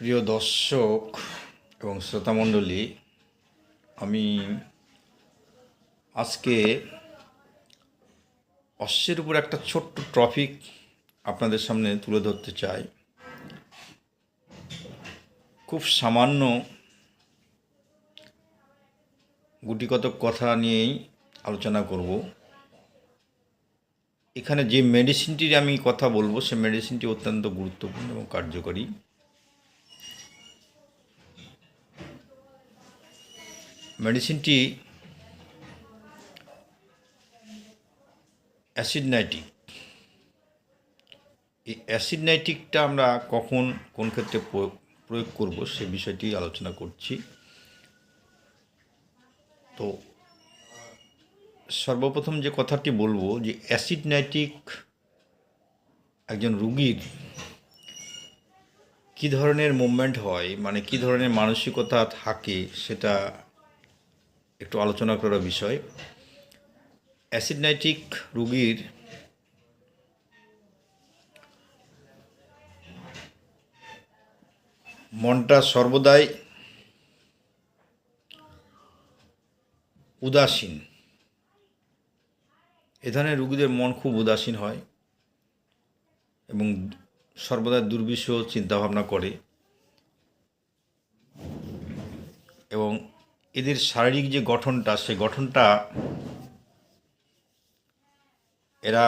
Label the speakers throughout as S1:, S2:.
S1: প্রিয় দর্শক এবং শ্রোতামণ্ডলী আমি আজকে অশ্বের উপর একটা ছোট্ট ট্রফিক আপনাদের সামনে তুলে ধরতে চাই। খুব সামান্য গুটিকতক কথা নিয়েই আলোচনা করব। এখানে যে মেডিসিনটির আমি কথা বলব, সে মেডিসিনটি অত্যন্ত গুরুত্বপূর্ণ এবং কার্যকরী। মেডিসিনটি অ্যাসিড নাইট্রিক। এই অ্যাসিড নাইট্রিকটা আমরা কখন, কোন ক্ষেত্রে প্রয়োগ- করব সে বিষয়টি আলোচনা করছি। তো সর্বপ্রথম যে কথাটি বলব যে অ্যাসিড নাইট্রিক একজন রুগীর কী ধরনের মুভমেন্ট হয় মানে কী ধরনের মানসিকতা থাকে, সেটা একটু আলোচনা করার বিষয়। অ্যাসিড নাইট্রিক রুগীর মনটা সর্বদাই উদাসীন। এ ধরনের রুগীদের মন খুব উদাসীন হয় এবং সর্বদা দুর্বিষহ চিন্তাভাবনা করে। এদের শারীরিক যে গঠনটা, সে গঠনটা এরা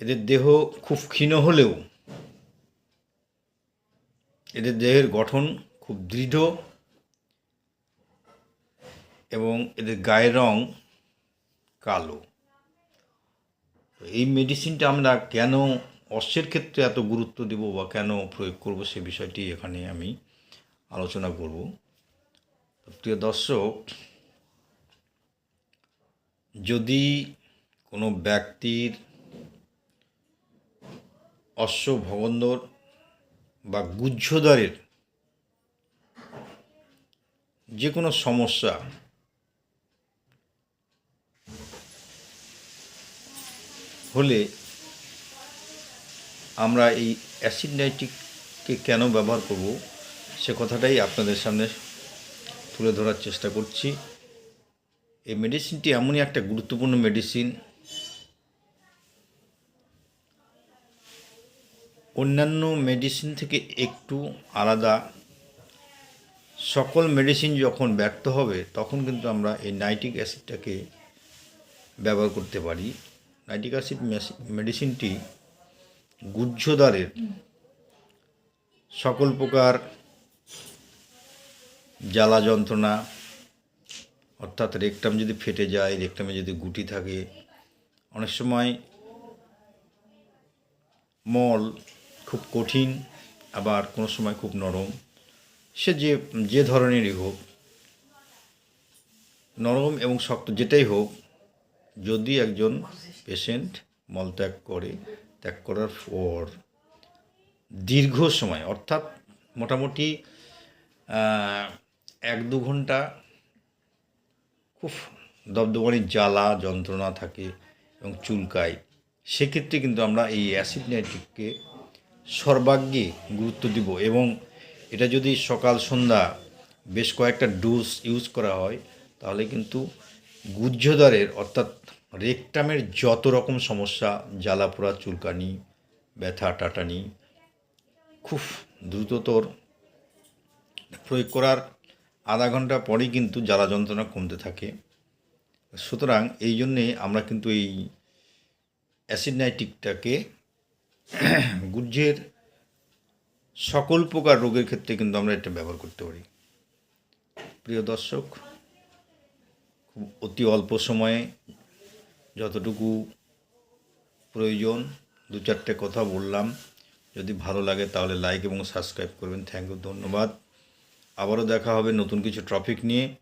S1: এদের দেহ খুব ক্ষীণ হলেও, এদের দেহের গঠন খুব দৃঢ় এবং এদের গায়ের রং কালো। এই মেডিসিনটা আমরা কেন অশ্বের ক্ষেত্রে এত গুরুত্ব দেব বা কেন প্রয়োগ করব সে বিষয়টি এখানে আমি আলোচনা করব। প্রিয় দর্শক, যদি কোনো ব্যক্তির অশ্ব ভগন্দর বা গুহ্যদ্বারের যে কোনো সমস্যা হলে আমরা এই অ্যাসিড নাইট্রিককে কেন ব্যবহার করব, সে কথাটাই আপনাদের সামনে তুলে ধরার চেষ্টা করছি। এই মেডিসিনটি এমনই একটা গুরুত্বপূর্ণ মেডিসিন। অন্যান্য মেডিসিন থেকে একটু আলাদা। সকল মেডিসিন যখন ব্যর্থ হবে, তখন কিন্তু আমরা এই নাইট্রিক অ্যাসিডটাকে ব্যবহার করতে পারি। নাইট্রিক অ্যাসিড মেডিসিনটি গুহ্যদ্বারের সকল প্রকার জ্বালা যন্ত্রণা, অর্থাৎ রেকটাম যদি ফেটে যায়, রেকটামে যদি গুটি থাকে, অনেক সময় মল খুব কঠিন, আবার কোনো সময় খুব নরম। সে যে যে ধরনেরই হোক, নরম এবং শক্ত যেটাই হোক, যদি একজন পেশেন্ট মলত্যাগ করে ত্যাগ করার পর দীর্ঘ সময়, অর্থাৎ মোটামুটি এক দু ঘণ্টা খুব দবদবানি জ্বালা, যন্ত্রণা থাকে এবং চুলকায়। সেক্ষেত্রে কিন্তু আমরা এই অ্যাসিড নাইট্রিককে সর্বাগ্যে গুরুত্ব দিব এবং এটা যদি সকাল, সন্ধ্যা বেশ কয়েকটা ডোজ ইউজ করা হয়, তাহলে কিন্তু গুহ্যদ্বারের, অর্থাৎ রেকটামের যত রকম সমস্যা জ্বালা পোড়া চুলকানি, ব্যথা, টাটানি খুব দ্রুততর প্রয়োগ করার আধা ঘণ্টা পরেই কিন্তু জ্বালা যন্ত্রণা কমতে থাকে। সুতরাং এই জন্যে আমরা কিন্তু এই অ্যাসিড নাইট্রিকটাকে গুজ্জের সকল প্রকার রোগের ক্ষেত্রে কিন্তু আমরা এটা ব্যবহার করতে পারি। প্রিয় দর্শক, খুব অতি অল্প সময়ে যতটুকু প্রয়োজন, দু চারটে কথা বললাম। যদি ভালো লাগে তাহলে লাইক এবং সাবস্ক্রাইব করবেন। থ্যাংক ইউ ধন্যবাদ। আবারও দেখা হবে নতুন কিছু ট্রফিক নিয়ে।